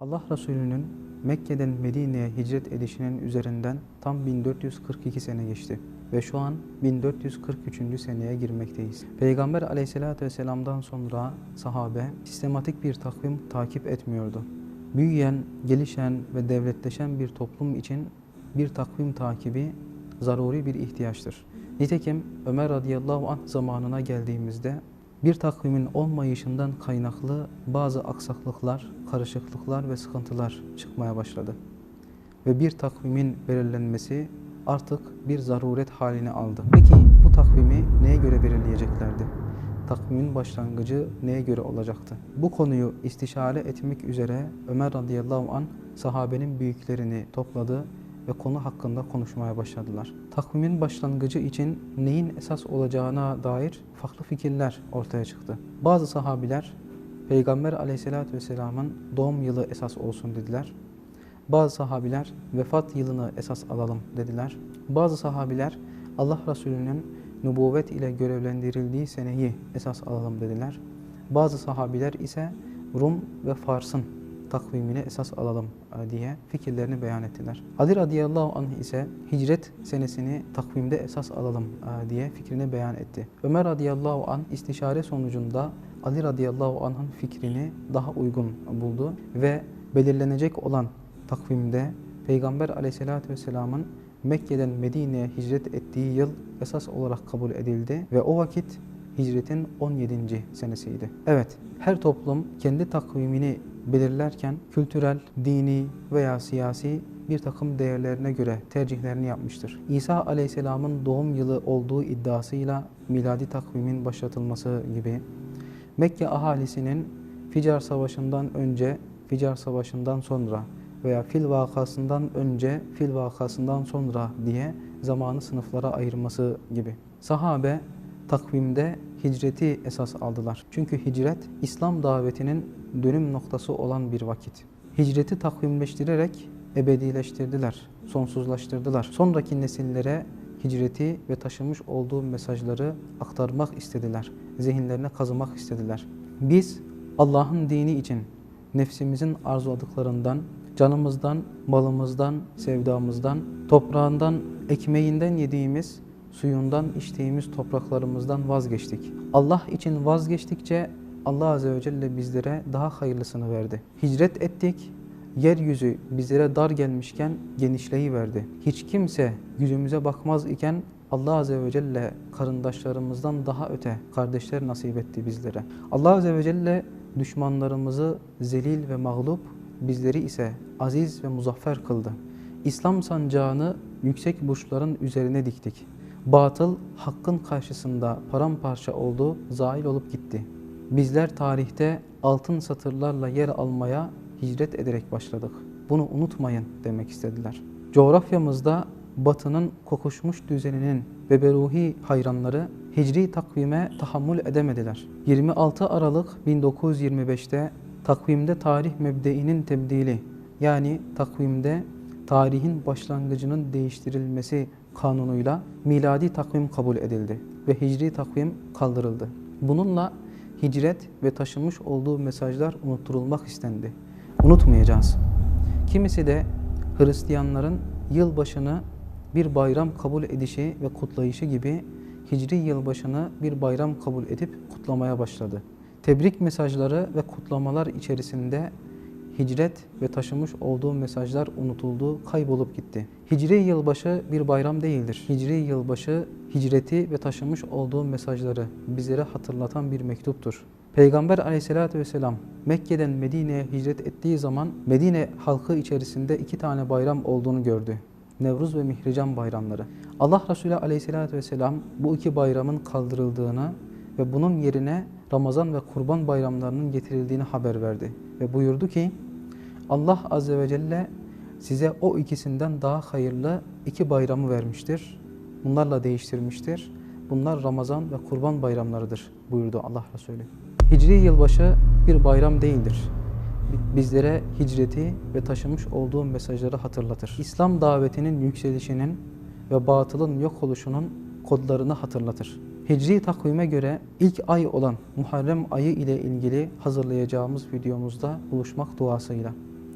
Allah Resulü'nün Mekke'den Medine'ye hicret edişinin üzerinden tam 1442 sene geçti ve şu an 1443. seneye girmekteyiz. Peygamber aleyhissalatü vesselam'dan sonra sahabe sistematik bir takvim takip etmiyordu. Büyüyen, gelişen ve devletleşen bir toplum için bir takvim takibi zaruri bir ihtiyaçtır. Nitekim Ömer radıyallahu anh zamanına geldiğimizde bir takvimin olmayışından kaynaklı bazı aksaklıklar, karışıklıklar ve sıkıntılar çıkmaya başladı. Ve bir takvimin belirlenmesi artık bir zaruret halini aldı. Peki bu takvimi neye göre belirleyeceklerdi? Takvimin başlangıcı neye göre olacaktı? Bu konuyu istişare etmek üzere Ömer radıyallahu an sahabenin büyüklerini topladı ve konu hakkında konuşmaya başladılar. Takvimin başlangıcı için neyin esas olacağına dair farklı fikirler ortaya çıktı. Bazı sahabiler Peygamber aleyhissalatü vesselamın doğum yılı esas olsun dediler. Bazı sahabiler vefat yılını esas alalım dediler. Bazı sahabiler Allah Resulü'nün nübüvvet ile görevlendirildiği seneyi esas alalım dediler. Bazı sahabiler ise Rum ve Fars'ın takvimini esas alalım e, diye fikirlerini beyan ettiler. Ali radıyallahu anh ise hicret senesini takvimde esas alalım e, diye fikrini beyan etti. Ömer radıyallahu anh istişare sonucunda Ali radıyallahu anh'ın fikrini daha uygun buldu ve belirlenecek olan takvimde Peygamber aleyhissalatü vesselamın Mekke'den Medine'ye hicret ettiği yıl esas olarak kabul edildi ve o vakit hicretin 17. senesiydi. Evet, her toplum kendi takvimini belirlerken kültürel, dini veya siyasi bir takım değerlerine göre tercihlerini yapmıştır. İsa aleyhisselamın doğum yılı olduğu iddiasıyla miladi takvimin başlatılması gibi Mekke ahalisinin Ficar Savaşı'ndan önce, Ficar Savaşı'ndan sonra veya fil vakasından önce, fil vakasından sonra diye zamanı sınıflara ayırması gibi. Sahabe takvimde hicreti esas aldılar. Çünkü hicret İslam davetinin dönüm noktası olan bir vakit. Hicreti takvimleştirerek ebedileştirdiler, sonsuzlaştırdılar. Sonraki nesillere hicreti ve taşımış olduğu mesajları aktarmak istediler. Zihinlerine kazımak istediler. Biz Allah'ın dini için nefsimizin arzuladıklarından, canımızdan, malımızdan, sevdamızdan, toprağından, ekmeğinden yediğimiz, suyundan içtiğimiz topraklarımızdan vazgeçtik. Allah için vazgeçtikçe Allah Azze ve Celle bizlere daha hayırlısını verdi. Hicret ettik, yeryüzü bizlere dar gelmişken genişleyiverdi. Hiç kimse yüzümüze bakmaz iken Allah Azze ve Celle karındaşlarımızdan daha öte kardeşler nasip etti bizlere. Allah Azze ve Celle düşmanlarımızı zelil ve mağlup, bizleri ise aziz ve muzaffer kıldı. İslam sancağını yüksek burçların üzerine diktik. Batıl hakkın karşısında paramparça oldu, zail olup gitti. Bizler tarihte altın satırlarla yer almaya hicret ederek başladık. Bunu unutmayın demek istediler. Coğrafyamızda batının kokuşmuş düzeninin ve beruhi hayranları hicri takvime tahammül edemediler. 26 Aralık 1925'te takvimde tarih mebdeinin tebdili yani takvimde tarihin başlangıcının değiştirilmesi kanunuyla miladi takvim kabul edildi ve hicri takvim kaldırıldı. Bununla hicret ve taşımış olduğu mesajlar unutturulmak istendi. Unutmayacağız. Kimisi de Hristiyanların yılbaşını bir bayram kabul edişi ve kutlayışı gibi hicri yılbaşını bir bayram kabul edip kutlamaya başladı. Tebrik mesajları ve kutlamalar içerisinde hicret ve taşımış olduğu mesajlar unutuldu, kaybolup gitti. Hicri yılbaşı bir bayram değildir. Hicri yılbaşı hicreti ve taşımış olduğu mesajları bizlere hatırlatan bir mektuptur. Peygamber aleyhissalatü vesselam Mekke'den Medine'ye hicret ettiği zaman Medine halkı içerisinde iki tane bayram olduğunu gördü. Nevruz ve Mihrican bayramları. Allah Resulü aleyhissalatü vesselam bu iki bayramın kaldırıldığını ve bunun yerine Ramazan ve Kurban bayramlarının getirildiğini haber verdi. Ve buyurdu ki Allah Azze ve Celle size o ikisinden daha hayırlı iki bayramı vermiştir. Bunlarla değiştirmiştir. Bunlar Ramazan ve Kurban bayramlarıdır buyurdu Allah Resulü. Hicri yılbaşı bir bayram değildir. Bizlere hicreti ve taşımış olduğu mesajları hatırlatır. İslam davetinin yükselişinin ve batılın yok oluşunun kodlarını hatırlatır. Hicri takvime göre ilk ay olan Muharrem ayı ile ilgili hazırlayacağımız videomuzda buluşmak duasıyla.